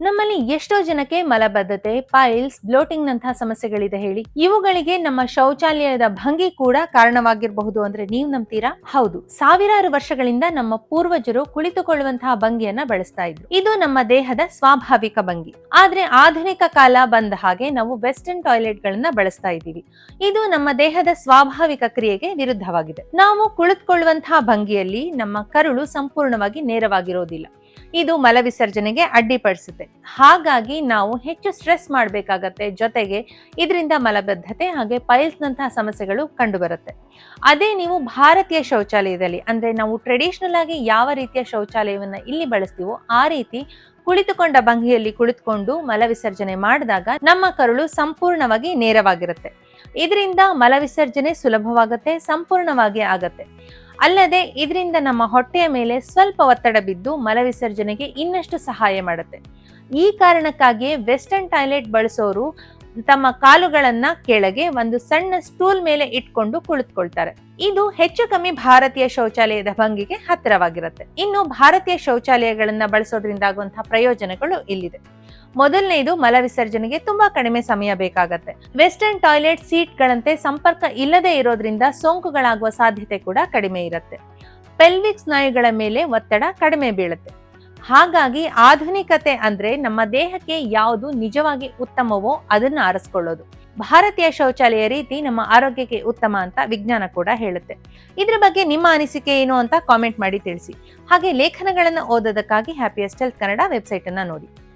ನಮ್ಮಲ್ಲಿ ಎಷ್ಟೋ ಜನಕ್ಕೆ ಮಲಬದ್ಧತೆ ಪೈಲ್ಸ್ ಬ್ಲೋಟಿಂಗ್ ನಂತಹ ಸಮಸ್ಯೆಗಳಿದೆ ಹೇಳಿ. ಇವುಗಳಿಗೆ ನಮ್ಮ ಶೌಚಾಲಯದ ಭಂಗಿ ಕೂಡ ಕಾರಣವಾಗಿರಬಹುದು ಅಂದ್ರೆ ನೀವು ನಂಬ್ತೀರಾ? ಹೌದು. ಸಾವಿರಾರು ವರ್ಷಗಳಿಂದ ನಮ್ಮ ಪೂರ್ವಜರು ಕುಳಿತುಕೊಳ್ಳುವಂತಹ ಭಂಗಿಯನ್ನ ಬಳಸ್ತಾ ಇದ್ರು. ಇದು ನಮ್ಮ ದೇಹದ ಸ್ವಾಭಾವಿಕ ಭಂಗಿ. ಆದ್ರೆ ಆಧುನಿಕ ಕಾಲ ಬಂದ ಹಾಗೆ ನಾವು ವೆಸ್ಟರ್ನ್ ಟಾಯ್ಲೆಟ್ ಗಳನ್ನ ಬಳಸ್ತಾ ಇದ್ದೀವಿ. ಇದು ನಮ್ಮ ದೇಹದ ಸ್ವಾಭಾವಿಕ ಕ್ರಿಯೆಗೆ ವಿರುದ್ಧವಾಗಿದೆ. ನಾವು ಕುಳಿತುಕೊಳ್ಳುವಂತಹ ಭಂಗಿಯಲ್ಲಿ ನಮ್ಮ ಕರುಳು ಸಂಪೂರ್ಣವಾಗಿ ನೇರವಾಗಿರೋದಿಲ್ಲ. ಇದು ಮಲವಿಸರ್ಜನೆಗೆ ಅಡ್ಡಿಪಡಿಸುತ್ತೆ. ಹಾಗಾಗಿ ನಾವು ಹೆಚ್ಚು ಸ್ಟ್ರೆಸ್ ಮಾಡಬೇಕಾಗತ್ತೆ ಜೊತೆಗೆ ಇದರಿಂದ ಮಲಬದ್ಧತೆ ಹಾಗೆ ಪೈಲ್ಸ್ ನಂತಹ ಸಮಸ್ಯೆಗಳು ಕಂಡುಬರುತ್ತೆ. ಅದೇ ನೀವು ಭಾರತೀಯ ಶೌಚಾಲಯದಲ್ಲಿ, ಅಂದ್ರೆ ನಾವು ಟ್ರೆಡಿಷನಲ್ ಆಗಿ ಯಾವ ರೀತಿಯ ಶೌಚಾಲಯವನ್ನ ಇಲ್ಲಿ ಬಳಸ್ತೀವೋ ಆ ರೀತಿ ಕುಳಿತುಕೊಂಡ ಭಂಗಿಯಲ್ಲಿ ಕುಳಿತುಕೊಂಡು ಮಲವಿಸರ್ಜನೆ ಮಾಡಿದಾಗ ನಮ್ಮ ಕರುಳು ಸಂಪೂರ್ಣವಾಗಿ ನೇರವಾಗಿರುತ್ತೆ. ಇದರಿಂದ ಮಲವಿಸರ್ಜನೆ ಸುಲಭವಾಗುತ್ತೆ, ಸಂಪೂರ್ಣವಾಗಿ ಆಗತ್ತೆ. ಅಲ್ಲದೆ ಇದರಿಂದ ನಮ್ಮ ಹೊಟ್ಟೆಯ ಮೇಲೆ ಸ್ವಲ್ಪ ಒತ್ತಡ ಬಿದ್ದು ಮಲವಿಸರ್ಜನೆಗೆ ಇನ್ನಷ್ಟು ಸಹಾಯ ಮಾಡುತ್ತೆ. ಈ ಕಾರಣಕ್ಕಾಗಿಯೇ ವೆಸ್ಟರ್ನ್ ಟಾಯ್ಲೆಟ್ ಬಳಸೋರು ತಮ್ಮ ಕಾಲುಗಳನ್ನ ಕೆಳಗೆ ಒಂದು ಸಣ್ಣ ಸ್ಟೂಲ್ ಮೇಲೆ ಇಟ್ಕೊಂಡು ಕುಳಿತುಕೊಳ್ತಾರೆ. ಇದು ಹೆಚ್ಚು ಕಮ್ಮಿ ಭಾರತೀಯ ಶೌಚಾಲಯದ ಭಂಗಿಗೆ ಹತ್ತಿರವಾಗಿರುತ್ತೆ. ಇನ್ನು ಭಾರತೀಯ ಶೌಚಾಲಯಗಳನ್ನ ಬಳಸೋದ್ರಿಂದ ಆಗುವಂತಹ ಪ್ರಯೋಜನಗಳು ಇಲ್ಲಿದೆ. ಮೊದಲನೇದು ಮಲವಿಸರ್ಜನೆಗೆ ತುಂಬಾ ಕಡಿಮೆ ಸಮಯ ಬೇಕಾಗತ್ತೆ. ವೆಸ್ಟರ್ನ್ ಟಾಯ್ಲೆಟ್ ಸೀಟ್ ಗಳಂತೆ ಸಂಪರ್ಕ ಇಲ್ಲದೆ ಇರೋದ್ರಿಂದ ಸೋಂಕುಗಳಾಗುವ ಸಾಧ್ಯತೆ ಕೂಡ ಕಡಿಮೆ ಇರುತ್ತೆ. ಪೆಲ್ವಿಕ್ ಸ್ನಾಯುಗಳ ಮೇಲೆ ಒತ್ತಡ ಕಡಿಮೆ ಬೀಳುತ್ತೆ. ಹಾಗಾಗಿ ಆಧುನಿಕತೆ ಅಂದ್ರೆ ನಮ್ಮ ದೇಹಕ್ಕೆ ಯಾವುದು ನಿಜವಾಗಿ ಉತ್ತಮವೋ ಅದನ್ನ ಆರಿಸ್ಕೊಳ್ಳೋದು. ಭಾರತೀಯ ಶೌಚಾಲಯ ರೀತಿ ನಮ್ಮ ಆರೋಗ್ಯಕ್ಕೆ ಉತ್ತಮ ಅಂತ ವಿಜ್ಞಾನ ಕೂಡ ಹೇಳುತ್ತೆ. ಇದ್ರ ಬಗ್ಗೆ ನಿಮ್ಮ ಅನಿಸಿಕೆ ಏನು ಅಂತ ಕಾಮೆಂಟ್ ಮಾಡಿ ತಿಳಿಸಿ. ಹಾಗೆ ಲೇಖನಗಳನ್ನು ಓದೋದಕ್ಕಾಗಿ ಹ್ಯಾಪಿಯಸ್ಟ್ ಹೆಲ್ತ್ ಕನ್ನಡ ವೆಬ್ಸೈಟ್ ಅನ್ನ ನೋಡಿ.